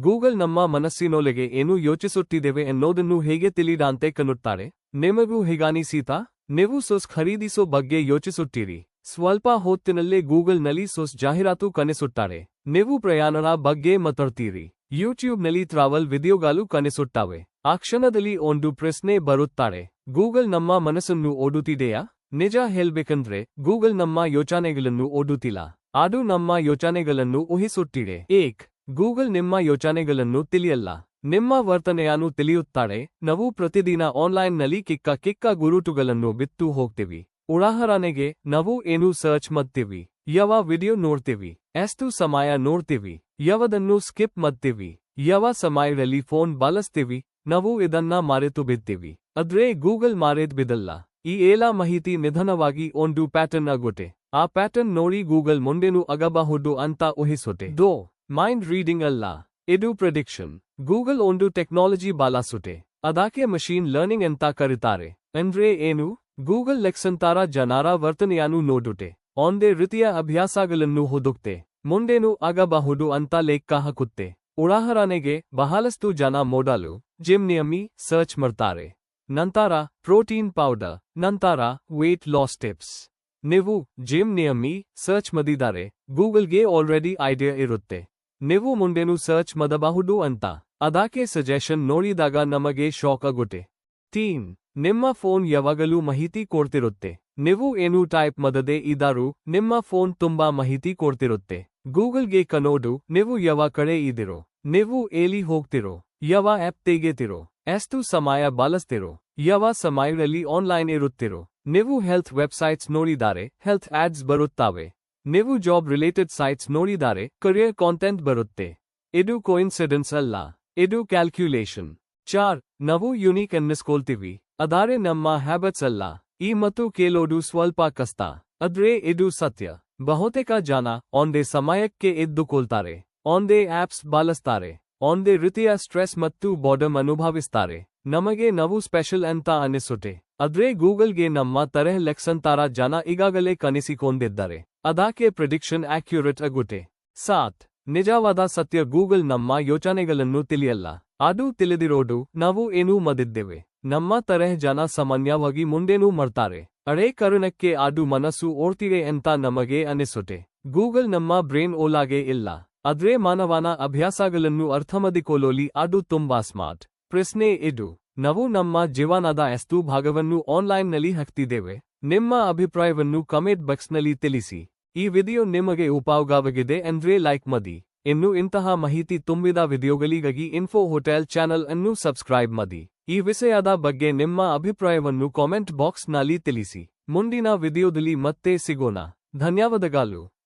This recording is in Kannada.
ಗೂಗಲ್ ನಮ್ಮ ಮನಸ್ಸಿನೊಳಗೆ ಏನು ಯೋಚಿಸುತ್ತಿದ್ದೇವೆ ಎನ್ನೋದನ್ನು ಹೇಗೆ ತಿಳಿದಾಂತೆ ಕನ್ನುತ್ತಾರೆ. ನಿಮಗೂ ಹೇಗಾನಿಸೀತಾ ನೀವು ಸೊಸ್ ಖರೀದಿಸೋ ಬಗ್ಗೆ ಯೋಚಿಸುತ್ತೀರಿ. ಸ್ವಲ್ಪ ಹೊತ್ತಿನಲ್ಲೇ ಗೂಗಲ್ನಲ್ಲಿ ಸೊಸ್ ಜಾಹೀರಾತು ಕನಿಸುತ್ತಾರೆ. ನೀವು ಪ್ರಯಾಣರ ಬಗ್ಗೆ ಮಾತಾಡ್ತೀರಿ. ಯೂಟ್ಯೂಬ್ನಲ್ಲಿ ಟ್ರಾವೆಲ್ ವಿಡಿಯೋಗಳು ಕನಿಸುತ್ತವೆ. ಆ ಕ್ಷಣದಲ್ಲಿ ಒಂದು ಪ್ರಶ್ನೆ ಬರುತ್ತಾರೆ. ಗೂಗಲ್ ನಮ್ಮ ಮನಸ್ಸನ್ನು ಓಡುತ್ತಿದೆಯಾ ನಿಜ ಹೇಳ್ಬೇಕಂದ್ರೆ, ಗೂಗಲ್ ನಮ್ಮ ಯೋಚನೆಗಳನ್ನು ಓಡುತ್ತಿಲ್ಲ ಅದು ನಮ್ಮ ಯೋಚನೆಗಳನ್ನು ಊಹಿಸುತ್ತಿದೆ. ಏಕ್ ಗೂಗಲ್ ನಿಮ್ಮ ಯೋಚನೆಗಳನ್ನು ತಿಳಿಯಲ್ಲ. ನಿಮ್ಮ ವರ್ತನೆಯನ್ನು ತಿಳಿಯುತ್ತಾಳೆ. ನಾವು ಪ್ರತಿದಿನ ಆನ್ಲೈನ್ನಲ್ಲಿ ಕಿಕ್ಕ ಕಿಕ್ಕ ಗುರುತುಗಳನ್ನು ಬಿತ್ತು ಹೋಗ್ತೀವಿ. ಉದಾಹರಣೆಗೆ, ನಾವು ಏನು ಸರ್ಚ್ ಮಾಡ್ತೀವಿ. ಯಾವ ವಿಡಿಯೋ ನೋಡ್ತೀವಿ. ಎಷ್ಟು ಸಮಯ ನೋಡ್ತೀವಿ. ಯಾವದನ್ನು ಸ್ಕಿಪ್ ಮಾಡ್ತೀವಿ. ಯಾವ ಸಮಯದಲ್ಲಿ ಫೋನ್ ಬಳಸ್ತೀವಿ. ನಾವು ಇದನ್ನ ಮಾರೆತು ಬಿದ್ದೀವಿ ಆದ್ರೆ ಗೂಗಲ್ ಮಾರೇದ್ ಬಿದ್ದಲ್ಲ ಈ ಎಲ್ಲ ಮಾಹಿತಿ ನಿಧಾನವಾಗಿ ಒಂದು ಪ್ಯಾಟರ್ನ್ ಆಗುತ್ತೆ. ಆ ಪ್ಯಾಟರ್ನ್ ನೋಡಿ ಗೂಗಲ್ ಮುಂದೇನು ಆಗಬಹುದು ಅಂತ ಊಹಿಸುತ್ತೆ. ದೋ ಮೈಂಡ್ ರೀಡಿಂಗ್ ಅಲ್ಲ. ಇದು ಪ್ರೆಡಿಕ್ಷನ್ ಗೂಗಲ್ ಒಂದು ಟೆಕ್ನಾಲಜಿ ಬಾಲಾಸುಟೆ. ಅದಕ್ಕೆ ಮಷೀನ್ ಲರ್ನಿಂಗ್ ಅಂತ ಕರೀತಾರೆ? ಅಂದ್ರೆ ಏನು? ಗೂಗಲ್ ಲೆಕ್ಸಂತಾರ ಜನರ ವರ್ತನೆಯನ್ನು ನೋಡುಟೆ. ಒಂದೇ ರೀತಿಯ ಅಭ್ಯಾಸಗಳನ್ನು ಹುಡುಕ್ತೆ ಮುಂದೇನು ಆಗಬಹುದು ಅಂತ ಲೆಕ್ಕ ಹಾಕುತ್ತೆ. ಉದಾಹರಣೆಗೆ, ಬಹಳಷ್ಟು ಜನ ಮೋಡಲು ಜಿಮ್ ನಿಯಮಿ ಸರ್ಚ್ ಮಾಡ್ತಾರೆ. ನಂತರ ಪ್ರೋಟೀನ್ ಪೌಡರ್ ನಂತರ ವೇಟ್ ಲಾಸ್ ಟಿಪ್ಸ್ ನೀವು ಜಿಮ್ ನಿಯಮಿ ಸರ್ಚ್ ಮಾಡಿದ್ದಾರೆ ಗೂಗಲ್ಗೆ ಆಲ್ರೆಡಿ ಐಡಿಯಾ ಇರುತ್ತೆ. ನೀವು ಮುಂದೇನು ಸರ್ಚ್ ಮಾಡಬಹುದು ಅಂತ. ಅದಕ್ಕೆ ಸಜೆಷನ್ ನೋಡಿದಾಗ ನಮಗೆ ಶಾಕ್ ಆಗುತ್ತೆ. ತೀನ್, ನಿಮ್ಮ ಫೋನ್ ಯಾವಾಗಲೂ ಮಾಹಿತಿ ಕೊಡ್ತಿರುತ್ತೆ. ನೀವು ಏನು ಟೈಪ್ ಮದದೆ ಇದ್ದಾರೂ, ನಿಮ್ಮ ಫೋನ್ ತುಂಬಾ ಮಾಹಿತಿ ಕೊಡ್ತಿರುತ್ತೆ. ಗೂಗಲ್ಗೆ ಕನೋಡು, ನೀವು ಯಾವ ಕಡೆ ಇದಿರೋ ನೀವು ಎಲ್ಲಿ ಹೋಗ್ತಿರೋ, ಯಾವ ಆಪ್ ತೆಗೆತಿರೋ, ಎಷ್ಟು ಸಮಯ ಬಳಸ್ತಿರೋ, ಯಾವ ಸಮಯದಲ್ಲಿ ಆನ್ಲೈನ್ ಇರುತ್ತಿರೋ, ನೀವು ಹೆಲ್ತ್ ವೆಬ್ಸೈಟ್ಸ್ ನೋಡಿದರೆ ಹೆಲ್ತ್ ಆಡ್ಸ್ ಬರುತ್ತವೆ. ನೀವು ಜಾಬ್ ರಿಲೇಟೆಡ್ ಸೈಟ್ಸ್ ನೋಡಿದ್ದಾರೆ ಕರಿಯರ್ ಕಾಂಟೆಂಟ್ ಬರುತ್ತೆ ಇದು ಕೋಇನ್ಸಿಡೆನ್ಸ್ ಅಲ್ಲ ಇದು ಕ್ಯಾಲ್ಕ್ಯುಲೇಷನ್ ಚಾರ್ ನಾವು ಯುನೀಕ್ ಅನ್ನಿಸ್ಕೊಳ್ತೀವಿ ಅದಾರೆ ನಮ್ಮ ಹ್ಯಾಬಿಟ್ಸ್ ಅಲ್ಲ ಈ ಮತ್ತು ಕೇಳೋದು ಸ್ವಲ್ಪ ಕಷ್ಟ ಆದ್ರೆ ಇದು ಸತ್ಯ ಬಹುತೇಕ ಜನ ಒಂದೇ ಸಮಯಕ್ಕೆ ಎದ್ದುಕೊಳ್ತಾರೆ ಒಂದೇ ಆಪ್ಸ್ ಬಳಸ್ತಾರೆ ಒಂದೇ ರೀತಿಯ ಸ್ಟ್ರೆಸ್ ಮತ್ತು ಬಾರ್ಡಮ್ ಅನುಭವಿಸ್ತಾರೆ ನಮಗೆ ನವು ಸ್ಪೆಷಲ್ ಅಂತ ಅನಿಸುತ್ತೆ. ಆದ್ರೆ ಗೂಗಲ್ಗೆ ನಮ್ಮ ತರಹ ಲೆಕ್ಸಂತಾರ ಜನ ಈಗಾಗಲೇ ಕನಿಸಿಕೊಂಡಿದ್ದಾರೆ. ಅದಕ್ಕೆ ಪ್ರಿಡಿಕ್ಷನ್ ಆಕ್ಯುರೇಟ್ ಆಗುತ್ತೆ. ಸಾತ್. ನಿಜವಾದ ಸತ್ಯ ಗೂಗಲ್ ನಮ್ಮ ಯೋಚನೆಗಳನ್ನು ತಿಳಿಯಲ್ಲ. ಅದು ತಿಳಿದಿರೋದು ನಾವು ಏನೂ ಮದಿದ್ದೇವೆ. ನಮ್ಮ ತರಹ ಜನ ಸಾಮಾನ್ಯವಾಗಿ ಮುಂದೇನೂ ಮಾಡ್ತಾರೆ. ಅರೆ ಕರುಣಕ್ಕೆ ಅದು ಮನಸ್ಸು ಓಡ್ತಿದೆ ಅಂತ ನಮಗೆ ಅನಿಸುತ್ತೆ. ಗೂಗಲ್ ನಮ್ಮ ಬ್ರೇನ್ ಓಲಾಗೆ ಇಲ್ಲ. ಆದ್ರೆ ಮಾನವನ ಅಭ್ಯಾಸಗಳನ್ನು ಅರ್ಥಮದಿಕೊಳ್ಳೋಲಿ ಅದು ತುಂಬಾ ಸ್ಮಾರ್ಟ್ ಪ್ರಶ್ನೆ ಇದು. ನಾವು ನಮ್ಮ ಜೀವನದ ಎಷ್ಟು ಭಾಗವನ್ನು ಆನ್ಲೈನ್ನಲ್ಲಿ ಹಾಕ್ತಿದ್ದೇವೆ. ನಿಮ್ಮ ಅಭಿಪ್ರಾಯವನ್ನು ಕಮೆಂಟ್ ಬಾಕ್ಸ್ನಲ್ಲಿ ತಿಳಿಸಿ. ಈ ವಿಡಿಯೋ ನಿಮಗೆ ಉಪಯೋಗವಾಗಿದೆ ಅಂದ್ರೆ ಲೈಕ್ ಮಾಡಿ. ಇನ್ನು ಇಂತಹ ಮಾಹಿತಿ ತುಂಬಿದ ವಿಡಿಯೋಗಳಿಗಾಗಿ ಇನ್ಫೋ ಹೋಟೆಲ್ ಚಾನೆಲ್ ಅನ್ನು ಸಬ್ಸ್ಕ್ರೈಬ್ ಮಾಡಿ. ಈ ವಿಷಯದ ಬಗ್ಗೆ ನಿಮ್ಮ ಅಭಿಪ್ರಾಯವನ್ನು ಕಾಮೆಂಟ್ ಬಾಕ್ಸ್ನಲ್ಲಿ ತಿಳಿಸಿ. ಮುಂದಿನ ವಿಡಿಯೋದಲ್ಲಿ ಮತ್ತೆ ಸಿಗೋಣ. ಧನ್ಯವಾದಗಳು.